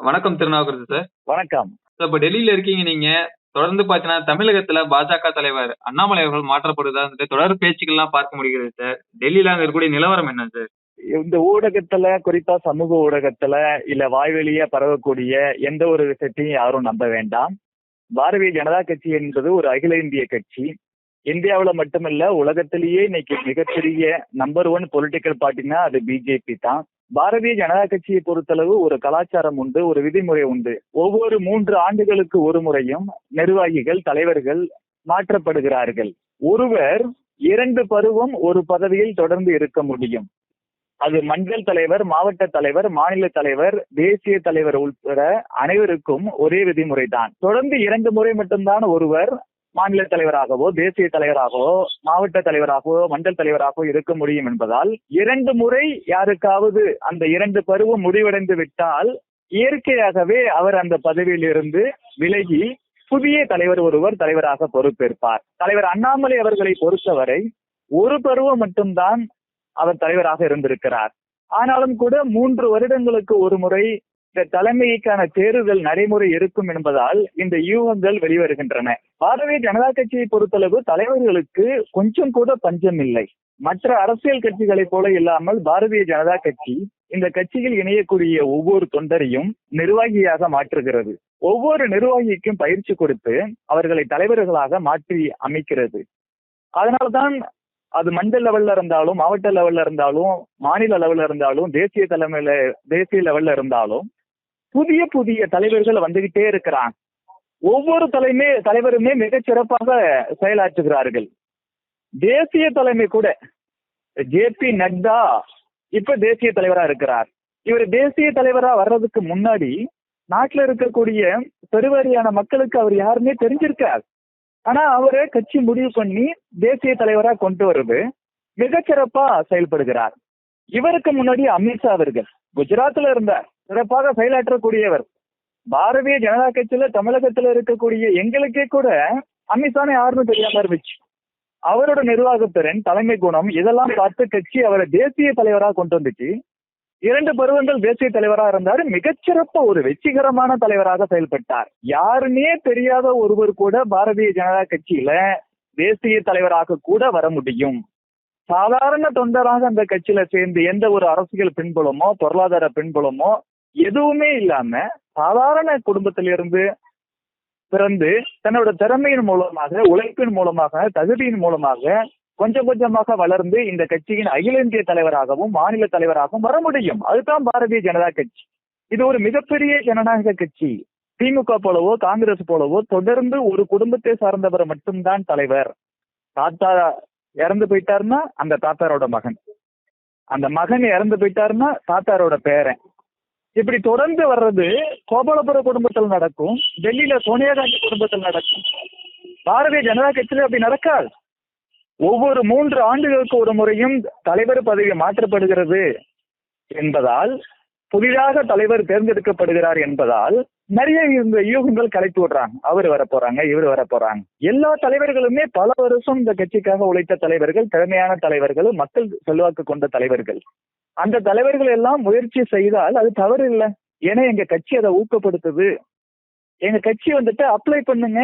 வணக்கம் திருநாவுக்கரசு சார். வணக்கம். சார் இப்போ டெல்லியில இருக்கீங்க நீங்க. தொடர்ந்து பார்த்தீங்கன்னா தமிழகத்துல பாஜக தலைவர் அண்ணாமலை அவர்கள் மாற்றப்படுதா தொடர் பேச்சுக்கள்லாம் பார்க்க முடிகிறது சார். டெல்லியில அங்க இருக்கக்கூடிய நிலவரம் என்ன சார்? இந்த ஊடகத்துல குறிப்பா சமூக ஊடகத்துல இல்ல வாய்வெளியா பரவக்கூடிய எந்த ஒரு விஷயத்தையும் யாரும் நம்ப வேண்டாம். பாரதிய ஜனதா கட்சி என்பது ஒரு அகில இந்திய கட்சி. இந்தியாவுல மட்டுமல்ல உலகத்திலேயே இன்னைக்கு மிகப்பெரிய நம்பர் ஒன் பொலிட்டிக்கல் பார்ட்டினா அது பிஜேபி தான். பாரதிய ஜனதா கட்சியை பொறுத்தளவு ஒரு கலாச்சாரம் உண்டு ஒரு விதிமுறை உண்டு. ஒவ்வொரு மூன்று ஆண்டுகளுக்கு ஒரு முறையும் நிர்வாகிகள் தலைவர்கள் மாற்றப்படுகிறார்கள். ஒருவர் இரண்டு பருவம் ஒரு பதவியில் தொடர்ந்து இருக்க முடியும். அது மண்டல் தலைவர் மாவட்ட தலைவர் மாநில தலைவர் தேசிய தலைவர் உட்பட அனைவருக்கும் ஒரே விதிமுறை தான் தொடர்ந்து இரண்டு முறை மட்டும்தான் ஒருவர் மாநில தலைவராகவோ தேசிய தலைவராகவோ மாவட்ட தலைவராகவோ மண்டல் தலைவராகவோ இருக்க முடியும் என்பதால் இரண்டு முறை யாருக்காவது அந்த இரண்டு பருவம் முடிவடைந்து விட்டால் இயற்கையாகவே அவர் அந்த பதவியில் இருந்து விலகி புதிய தலைவர் ஒருவர் தலைவராக பொறுப்பேற்பார். தலைவர் அண்ணாமலை அவர்களை பொறுத்தவரை ஒரு பருவம் மட்டும்தான் அவர் தலைவராக இருந்திருக்கிறார். ஆனாலும் கூட மூன்று வருடங்களுக்கு ஒரு முறை இந்த தலைமைக்கான தேர்தல் நடைமுறை இருக்கும் என்பதால் இந்த யூகங்கள் வெளிவருகின்றன. பாரதிய ஜனதா கட்சியை பொறுத்தளவு தலைவர்களுக்கு கொஞ்சம் கூட பஞ்சம் இல்லை. மற்ற அரசியல் கட்சிகளைப் போல இல்லாமல் பாரதிய ஜனதா கட்சி இந்த கட்சியில் இணையக்கூடிய ஒவ்வொரு தொண்டரையும் நிர்வாகியாக மாற்றுகிறது. ஒவ்வொரு நிர்வாகிக்கும் பயிற்சி கொடுத்து அவர்களை தலைவர்களாக மாற்றி அமைக்கிறது. அதனால்தான் அது மண்டல் லெவல்ல இருந்தாலும் மாவட்ட லெவல்ல இருந்தாலும் மாநில லெவல்ல இருந்தாலும் தேசிய தலைமையில தேசிய லெவல்ல இருந்தாலும் புதிய புதிய தலைவர்கள் வந்துகிட்டே இருக்கிறாங்க. ஒவ்வொரு தலைமை தலைவருமே மிக சிறப்பாக செயலாற்றுகிறார்கள். தேசிய தலைமை கூட ஜே பி நட்டா இப்ப தேசிய தலைவரா இருக்கிறார். இவர் தேசிய தலைவரா வர்றதுக்கு முன்னாடி நாட்டுல இருக்கக்கூடிய பெருவாரியான மக்களுக்கு அவர் யாருமே தெரிஞ்சிருக்கார். ஆனா அவரை கட்சி முடிவு பண்ணி தேசிய தலைவரா கொண்டு வருது. மிகச்சிறப்பா செயல்படுகிறார். இவருக்கு முன்னாடி அமித்ஷா அவர்கள் குஜராத்ல இருந்தார். சிறப்பாக செயலாற்றக்கூடியவர். பாரதிய ஜனதா கட்சியில தமிழகத்துல இருக்கக்கூடிய எங்களுக்கே கூட அமித்ஷானே யாருன்னு தெரியாம இருந்துச்சு. அவரோட நிர்வாகத்திறன் தலைமை குணம் இதெல்லாம் பார்த்து கட்சி அவரை தேசிய தலைவராக கொண்டு வந்துச்சு. இரண்டு பருவங்கள் தேசிய தலைவரா இருந்தாரு. மிகச்சிறப்ப ஒரு வெற்றிகரமான தலைவராக செயல்பட்டார். யாருன்னே தெரியாத ஒருவர் கூட பாரதிய ஜனதா கட்சியில தேசிய தலைவராக கூட வர முடியும். சாதாரண தொண்டராக அந்த கட்சியில சேர்ந்து எந்த ஒரு அரசியல் பின்புலமோ பொருளாதார பின்புலமோ எதுவுமே இல்லாம சாதாரண குடும்பத்திலிருந்து பிறந்து தன்னோட திறமையின் மூலமாக உழைப்பின் மூலமாக தகுதியின் மூலமாக கொஞ்சம் கொஞ்சமாக வளர்ந்து இந்த கட்சியின் அகில இந்திய தலைவராகவும் மாநில தலைவராகவும் வர முடியும். அதுதான் பாரதிய ஜனதா கட்சி. இது ஒரு மிகப்பெரிய ஜனநாயக கட்சி. திமுக போலவோ காங்கிரஸ் போலவோ தொடர்ந்து ஒரு குடும்பத்தை சார்ந்தவர் மட்டும்தான் தலைவர். தாத்தா இறந்து போயிட்டாருன்னா அந்த தாத்தாரோட மகன். அந்த மகன் இறந்து போயிட்டாருன்னா தாத்தாரோட பேரன். இப்படி தொடர்ந்து வர்றது கோபாலபுர குடும்பத்தில் நடக்கும் டெல்லியில சோனியா காந்தி குடும்பத்தில் நடக்கும். பாரதிய ஜனதா கட்சியில அப்படி நடக்காது. ஒவ்வொரு மூன்று ஆண்டுகளுக்கு ஒரு முறையும் தலைவர் பதவி மாற்றப்படுகிறது என்பதால் புதிதாக தலைவர் தேர்ந்தெடுக்கப்படுகிறார் என்பதால் நிறைய இந்த யூகங்கள் கலைத்து விடுறாங்க. அவர் வர போறாங்க இவர் வர போறாங்க. எல்லா தலைவர்களுமே பல வருஷம் இந்த கட்சிக்காக உழைத்த தலைவர்கள் திறமையான தலைவர்கள் மக்கள் செல்வாக்கு கொண்ட தலைவர்கள். அந்த தலைவர்கள் எல்லாம் முயற்சி செய்தால் அது தவறு இல்லை. ஏன்னா எங்க கட்சி அதை ஊக்கப்படுத்துது. எங்க கட்சி வந்துட்டு அப்ளை பண்ணுங்க.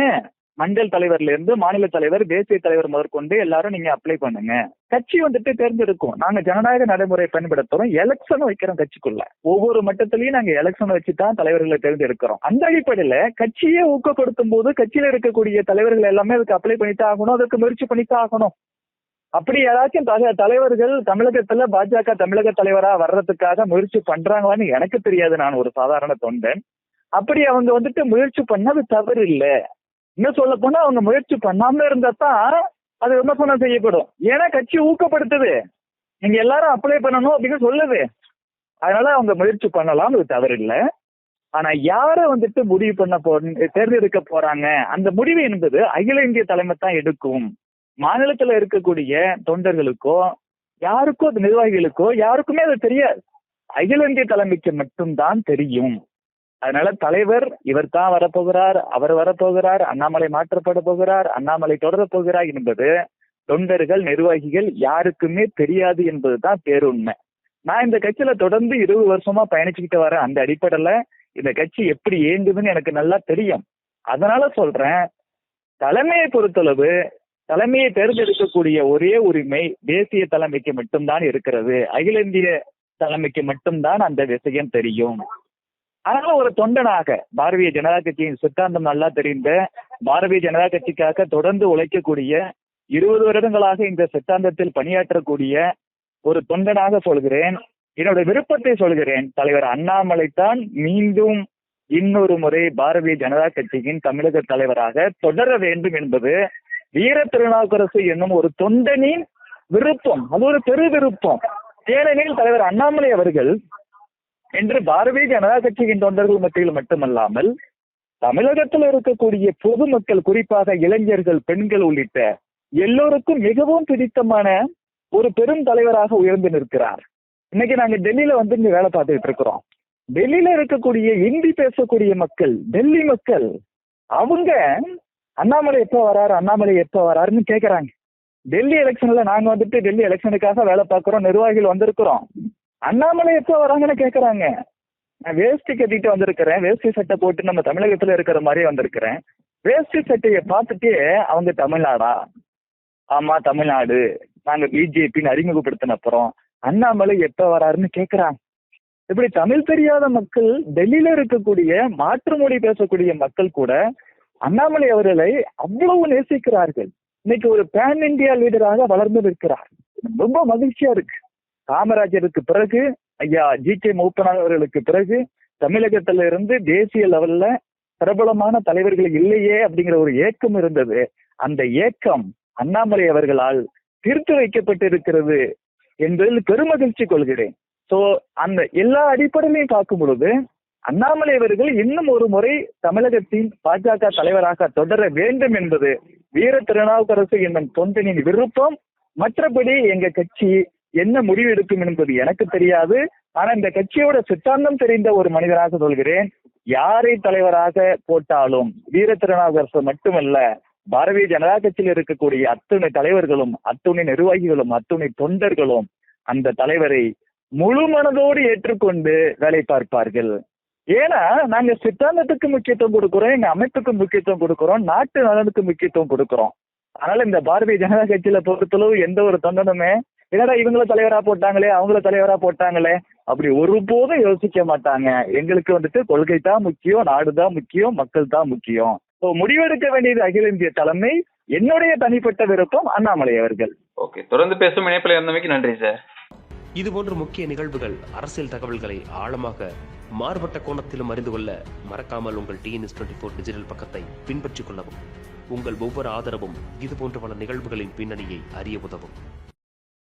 மண்டல் தலைவர்ல இருந்து மாநில தலைவர் தேசிய தலைவர் முதற்கொண்டு எல்லாரும் நீங்க அப்ளை பண்ணுங்க. கட்சி வந்துட்டு தேர்ந்தெடுக்கும். நாங்க ஜனநாயக நடைமுறை பயன்படுத்துறோம். எலெக்ஷன் வைக்கிறோம் கட்சிக்குள்ள. ஒவ்வொரு மட்டத்திலையும் நாங்க எலெக்ஷன் வச்சு தான் தலைவர்களை தேர்ந்தெடுக்கிறோம். அந்த அடிப்படையில கட்சியை ஊக்கப்படுத்தும் போது கட்சியில இருக்கக்கூடிய தலைவர்கள் எல்லாமே அதுக்கு அப்ளை பண்ணித்தான் ஆகணும். அதுக்கு முயற்சி பண்ணித்தான் ஆகணும். அப்படி யாராச்சும் தக தலைவர்கள் தமிழகத்துல பாஜக தமிழக தலைவரா வர்றதுக்காக முயற்சி பண்றாங்களான்னு எனக்கு தெரியாது. நான் ஒரு சாதாரண தொண்டன். அப்படி அவங்க வந்துட்டு முயற்சி பண்ணது தவறு இல்லை இன்னும் சொல்ல போனா அவங்க முயற்சி பண்ணாம இருந்தா தான் அது விமர்சனம் செய்யப்படும். ஏன்னா கட்சி ஊக்கப்படுத்துது. நீங்க எல்லாரும் அப்ளை பண்ணணும் அப்படின்னு சொல்லுது. அதனால அவங்க முயற்சி பண்ணலாம் அது தவறு இல்லை ஆனா யார வந்துட்டு முடிவு பண்ண போ தேர்ந்தெடுக்க போறாங்க? அந்த முடிவு என்பது அகில இந்திய தலைமை தான் எடுக்கும். மாநிலத்துல இருக்கக்கூடிய தொண்டர்களுக்கோ யாருக்கோ அது நிர்வாகிகளுக்கோ யாருக்குமே அது தெரியாது. அகில இந்திய தலைமைக்கு மட்டும்தான் தெரியும். அதனால தலைவர் இவர் தான் வரப்போகிறார் அவர் வரப்போகிறார் அண்ணாமலை மாற்றப்பட போகிறார் அண்ணாமலை தொடர போகிறார் என்பது தொண்டர்கள் நிர்வாகிகள் யாருக்குமே தெரியாது என்பதுதான் பேருண்மை. நான் இந்த கட்சியில தொடர்ந்து இருபது வருஷமா பயணிச்சுக்கிட்டு வரேன் அந்த அடிப்படையில இந்த கட்சி எப்படி இயங்குதுன்னு எனக்கு நல்லா தெரியும். அதனால சொல்றேன் தலைமையை பொறுத்தளவு தலைமையை தேர்ந்தெடுக்கக்கூடிய ஒரே உரிமை தேசிய தலைமைக்கு மட்டும்தான் இருக்கிறது. அகில இந்திய தலைமைக்கு மட்டும்தான் அந்த விஷயம் தெரியும். அதனால ஒரு தொண்டனாக பாரதிய ஜனதா கட்சியின் சித்தாந்தம் நல்லா தெரிந்த பாரதிய ஜனதா கட்சிக்காக தொடர்ந்து உழைக்கக்கூடிய இருபது வருடங்களாக இந்த சித்தாந்தத்தில் பணியாற்றக்கூடிய ஒரு தொண்டனாக சொல்கிறேன். என்னோட விருப்பத்தை சொல்கிறேன். தலைவர் அண்ணாமலை தான் மீண்டும் இன்னொரு முறை பாரதிய ஜனதா கட்சியின் தமிழக தலைவராக தொடர வேண்டும் என்பது வீர திருநாவுக்கரசு என்னும் ஒரு தொண்டனின் விருப்பம். அது ஒரு பெரு விருப்பம் ஏனெனில் தலைவர் அண்ணாமலை அவர்கள் என்று பாரதிய ஜனதா கட்சியின் தொண்டர்கள் மத்தியில் மட்டுமல்லாமல் தமிழகத்தில் இருக்கக்கூடிய பொதுமக்கள் குறிப்பாக இளைஞர்கள் பெண்கள் உள்ளிட்ட எல்லோருக்கும் மிகவும் பிடித்தமான ஒரு பெரும் தலைவராக உயர்ந்து நிற்கிறார். இன்னைக்கு நாங்க டெல்லியில வந்து இங்க வேலை பார்த்துட்டு இருக்கிறோம். டெல்லியில இருக்கக்கூடிய இந்தி பேசக்கூடிய மக்கள் டெல்லி மக்கள் அவங்க அண்ணாமலை எப்ப வராரு அண்ணாமலை எப்ப வராருன்னு கேக்குறாங்க. டெல்லி எலெக்ஷன்ல நாங்க வந்துட்டு டெல்லி எலெக்ஷனுக்காக வேலை பார்க்கிறோம் நிர்வாகிகள் வந்திருக்கிறோம். அண்ணாமலை எப்ப வராங்கன்னு கேக்குறாங்க. நான் வேஷ்டி கட்டிட்டு வந்திருக்கிறேன். வேஷ்டி சட்டை போட்டு நம்ம தமிழகத்துல இருக்கிற மாதிரியே வந்திருக்கிறேன். வேஷ்டி சட்டையை பார்த்துட்டே அவங்க தமிழ்நாடா? ஆமா தமிழ்நாடு. நாங்க பிஜேபின்னு அறிமுகப்படுத்தின அப்புறம் அண்ணாமலை எப்ப வராருன்னு கேக்குறாங்க. இப்படி தமிழ் தெரியாத மக்கள் டெல்லியில இருக்கக்கூடிய மாற்று மொழி பேசக்கூடிய மக்கள் கூட அண்ணாமலை அவர்களை அவ்வளவு நேசிக்கிறார்கள். இன்னைக்கு ஒரு பேன் இந்தியா லீடராக வளர்ந்து நிற்கிறார். ரொம்ப மகிழ்ச்சியா இருக்கு. காமராஜருக்கு பிறகு ஐயா ஜி. கே. மூப்பனார் அவர்களுக்கு பிறகு தமிழகத்துல இருந்து தேசிய லெவல்ல பிரபலமான தலைவர்கள் இல்லையே அப்படிங்கிற ஒரு ஏக்கம் இருந்தது. அந்த ஏக்கம் அண்ணாமலை அவர்களால் தீர்த்து வைக்கப்பட்டிருக்கிறது என்பதில் பெருமகிழ்ச்சி கொள்கிறேன். சோ அந்த எல்லா அடிப்படையிலையும் பார்க்கும் பொழுது அண்ணாமலை அவர்கள் இன்னும் ஒரு முறை தமிழகத்தின் பாஜக தலைவராக தொடர வேண்டும் என்பது வீர திருநாவுக்கரசு என்னும் தொண்டனின் விருப்பம். மற்றபடி எங்க கட்சி என்ன முடிவு எடுக்கும் என்பது எனக்கு தெரியாது. ஆனா இந்த கட்சியோட சித்தாந்தம் தெரிந்த ஒரு மனிதராக சொல்கிறேன். யாரை தலைவராக போட்டாலும் வீர மட்டுமல்ல பாரதிய ஜனதா கட்சியில் இருக்கக்கூடிய அத்துணை தலைவர்களும் அத்துணை நிர்வாகிகளும் அத்துணை தொண்டர்களும் அந்த தலைவரை முழு மனதோடு ஏற்றுக்கொண்டு வேலை பார்ப்பார்கள். ஏன்னா நாங்க சித்தாந்தத்துக்கு முக்கியத்துவம் கொடுக்கிறோம் எங்க அமைப்புக்கு முக்கியத்துவம் கொடுக்கிறோம் நாட்டு நலனுக்கு முக்கியத்துவம் கொடுக்கிறோம். அதனால இந்த பாரதிய ஜனதா கட்சியில பொறுத்தளவு எந்த ஒரு தொண்டனுமே என்னடா இவங்கள தலைவரா போட்டாங்களே அவங்கள தலைவரா போட்டாங்களே? அப்படி ஒருபோதும் யோசிக்க மாட்டாங்க. எங்களுக்கு வந்துட்டு கொள்கை தான் முக்கியம் நாடு தான் முக்கியம் மக்கள் தான் முக்கியம். ஸோ முடிவெடுக்க வேண்டியது அகில இந்திய தலைமை என்னுடைய தனிப்பட்ட விருப்பம் அண்ணாமலை அவர்கள். ஓகே தொடர்ந்து பேசும் இணைப்பில் இருந்தமைக்கு நன்றி சார் இதுபோன்ற முக்கிய நிகழ்வுகள் அரசியல் தகவல்களை ஆழமாக மாறுபட்ட கோணத்திலும் அறிந்து கொள்ள மறக்காமல் உங்கள் டிஎன்எஸ் டுவெண்ட்டி ஃபோர் டிஜிட்டல் பக்கத்தை பின்பற்றிக் கொள்ளவும். உங்கள் ஒவ்வொரு ஆதரவும் இதுபோன்ற பல நிகழ்வுகளின் பின்னணியை அறிய உதவும்.